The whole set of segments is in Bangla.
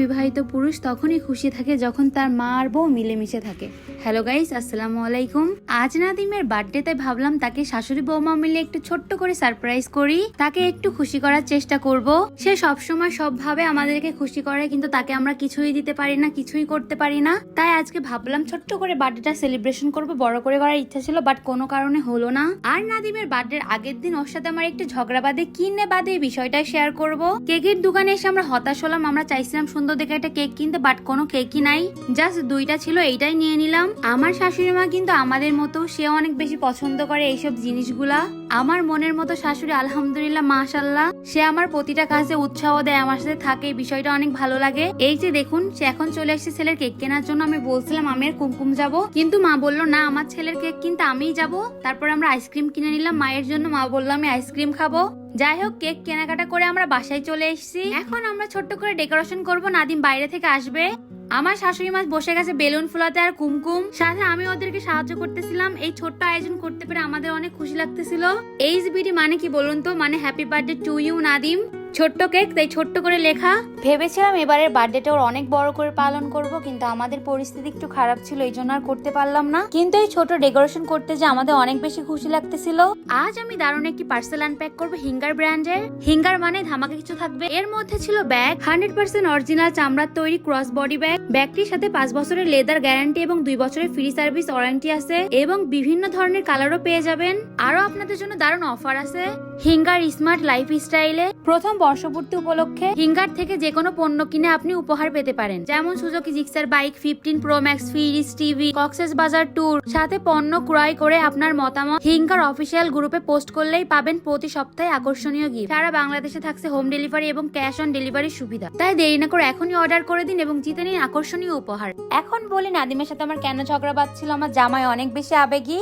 বিবাহিত পুরুষ তখনই খুশি থাকে যখন তার মা আর বউ মিলেমিশে থাকে। হ্যালো গাইস আসসালামু আলাইকুম। আজ নাদিমের বার্থডেতে ভাবলাম তাকে শাশুড়ি বৌমা মিলে একটু ছোট্ট করে সারপ্রাইজ করি। তাকে একটু খুশি করার চেষ্টা করব। সে সবসময় সব ভাবে আমাদেরকে খুশি করে, কিন্তু তাকে আমরা কিছুই দিতে পারি না, কিছুই করতে পারি না। তাই আজকে ভাবলাম ছোট্ট করে বার্থডেটা সেলিব্রেশন করব, বড় করে করার ইচ্ছা ছিল বাট কোনো কারণে হলো না। আর নাদিমের বার্থডের আগের দিন ওর সাথে আমার একটু ঝগড়া বাদে কিনে বাদে এই বিষয়টা শেয়ার করব। কেকের দোকানে এসে আমরা হতাশ হলাম, আমরা চাইছিলাম সুন্দর দেখে একটা কেক কিনতে বাট কোনো কেকই নাই। জাস্ট দুইটা ছিল, এইটাই নিয়ে নিলাম। আমার শাশুড়ি মা কিন্তু আমাদের মতো, সে অনেক বেশি পছন্দ করে এইসব জিনিসগুলা। আমার মনের মতো শাশুড়ি, আলহামদুলিল্লাহ মাশাল্লাহ সে আমার প্রতিটা কাজে উৎসাহ দেয়, আমার সাথে থাকে বিষয়টা অনেক ভালো লাগে। এই যে দেখুন, সে এখন চলে এসেছে ছেলের কেক কেনার জন্য, আমি বলছিলাম আমি আর কুমকুম যাব। কিন্তু মা বলল, না, আমার ছেলের কেক কিনতে আমিই যাব। তারপর আমরা আইসক্রিম কিনে নিলাম, মায়ের জন্য, মা বলল, আমি আইসক্রিম খাব। যাই হোক, কেক কেনাকাটা করে আমরা বাসায় চলে এসেছি। এখন আমরা ছোট্ট করে ডেকোরেশন করব, নাদিম বাইরে থেকে আসবে। আমার শাশুড়ি মাছ বসে গেছে বেলুন ফুলাতে আর কুমকুম। সাথে আমি ওদেরকে সাহায্য করতেছিলাম। এই ছোট্ট আয়োজন করতে পেরে আমাদের অনেক খুশি লাগতেছিল। এইচ বিডি মানে কি বলুন তো? মানে happy birthday to you Nadim ছোট্ট কেক তাই ছোট্ট করে লেখা। ভেবেছিলাম এবারের বার্থডেটা ওর অনেক বড় করে পালন করব কিন্তু আমাদের পরিস্থিতি একটু খারাপ ছিল এই জন্য আর করতে পারলাম না। কিন্তু এই ছোট ডেকোরেশন করতে যে আমাদের অনেক বেশি খুশি লাগতেছিল। আজ আমি দারুণ একটি পার্সেল আনপ্যাক করব হিঙ্গার ব্র্যান্ডের। হিঙ্গার মানে ধামাকা কিছু থাকবে। এর মধ্যে ছিল ব্যাগ হান্ড্রেড পার্সেন্ট অরিজিনাল চামড়ার তৈরি ক্রস বডি ব্যাগ। ব্যাগটির সাথে পাঁচ বছরের লেদার গ্যারান্টি এবং দুই বছরের ফ্রি সার্ভিস ওয়ারেন্টি আছে এবং বিভিন্ন ধরনের কালারও পেয়ে যাবেন। আরও আপনাদের জন্য দারুণ অফার আছে। হিঙ্গার স্মার্ট লাইফ স্টাইলে প্রথম বর্ষপূর্তি উপলক্ষে হিঙ্গার থেকে যে কোনো পণ্য কিনে আপনি উপহার পেতে পারেন। যেমন Suzuki Gixxer bike, fifteen pro max, fridge TV, Cox's Bazar tour. সাথে পণ্য ক্রয় করে আপনার মতামত হিঙ্গার অফিসিয়াল গ্রুপে পোস্ট করলেই পাবেন প্রতি সপ্তাহে আকর্ষণীয় গিফট। সারা বাংলাদেশে থাকছে হোম ডেলিভারি এবং ক্যাশ অন ডেলিভারির সুবিধা। তাই দেরি না করে এখনই অর্ডার করে দিন এবং জিতে নিন আকর্ষণীয় উপহার। এখন বলি, নাদিমের সাথে আমার কেন ঝগড়া বাজছিল আমার জামাই অনেক বেশি আবেগী।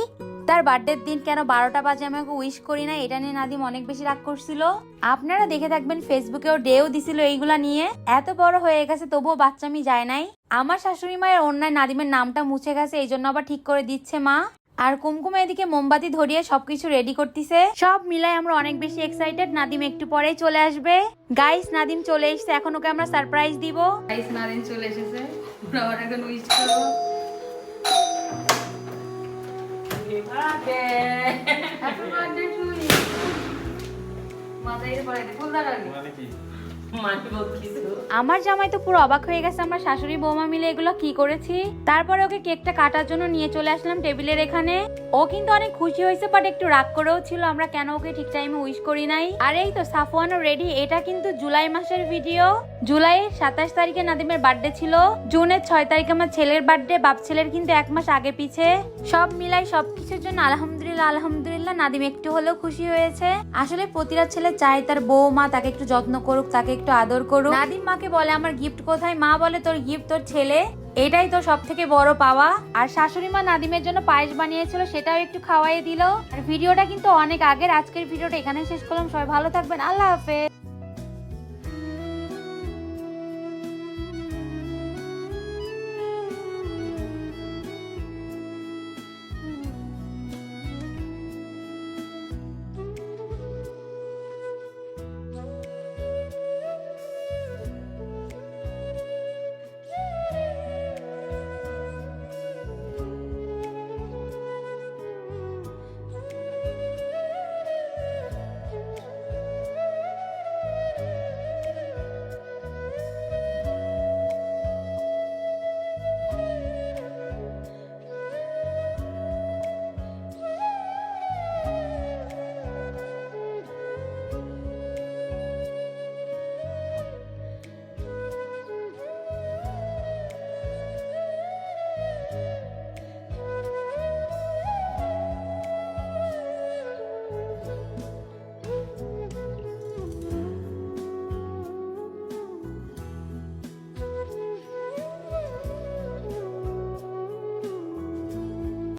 তার বার্থডের দিন কেন বারোটা বাজে আমি ওকে উইশ করি না এটা নিয়ে নাদিম অনেক বেশি রাগ করছিল। আপনারা দেখে থাকবেন ফেসবুকেও ডেও দিছিল এইগুলা নিয়ে। এত বড় হয়ে গেছে, তবুও বাচ্চামি যায় নাই। আমার শাশুড়ি মায়ের অন্যায় নাদিমের নামটা মুছে গেছে এই জন্য আবার ঠিক করে দিচ্ছে মা। আর কুমকুম এদিকে মোমবাতি ধরিয়ে সবকিছু রেডি করতেছে। সব মিলাই আমরা অনেক বেশি এক্সাইটেড নাদিম একটু পরেই চলে আসবে। গাইস নাদিম চলে এসেছে, এখন ওকে আমরা সারপ্রাইজ দিব। গাইস নাদিন চলে এসেছে। আমরা এখন উইশ করব আমার জামাই তো পুরো অবাক হয়ে গেছে আমরা শাশুড়ি বৌমা মিলে এগুলো কি করেছি। তারপরে ওকে কেকটা কাটার জন্য নিয়ে চলে আসলাম টেবিলের এখানে। ও কিন্তু অনেক খুশি হয়েছে বাট একটু রাগ করেও ছিল আমরা কেন ওকে ঠিক টাইমে উইশ করি নাই। আর এই তো সাফওয়ানও রেডি এটা কিন্তু জুলাই মাসের ভিডিও জুলাইয়ের সাতাশ তারিখে নাদিমের বার্থডে ছিল। জুনের ছয় তারিখে আমার ছেলের বার্থডে, বাপ ছেলের কিন্তু এক মাস আগে পিছে। সব মিলাই সবকিছুর জন্য আলহামদুলিল্লাহ আলহামদুলিল্লাহ নাদিম একটু হলেও খুশি হয়েছে। আসলে প্রতিটা ছেলে চায় তার বউ বৌমা, তাকে একটু যত্ন করুক, তাকে একটু আদর করুক। নাদিম মাকে বলে, আমার গিফট কোথায়? মা বলে, তোর গিফট তোর ছেলে। এটাই তো সব থেকে বড় পাওয়া। আর শাশুড়ি মা নাদিমের জন্য পায়েস বানিয়েছিল, সেটাও একটু খাওয়াই দিল। আর ভিডিওটা কিন্তু অনেক আগের। আজকের ভিডিওটা এখানে শেষ করলাম। সবাই ভালো থাকবেন। আল্লাহ হাফেজ।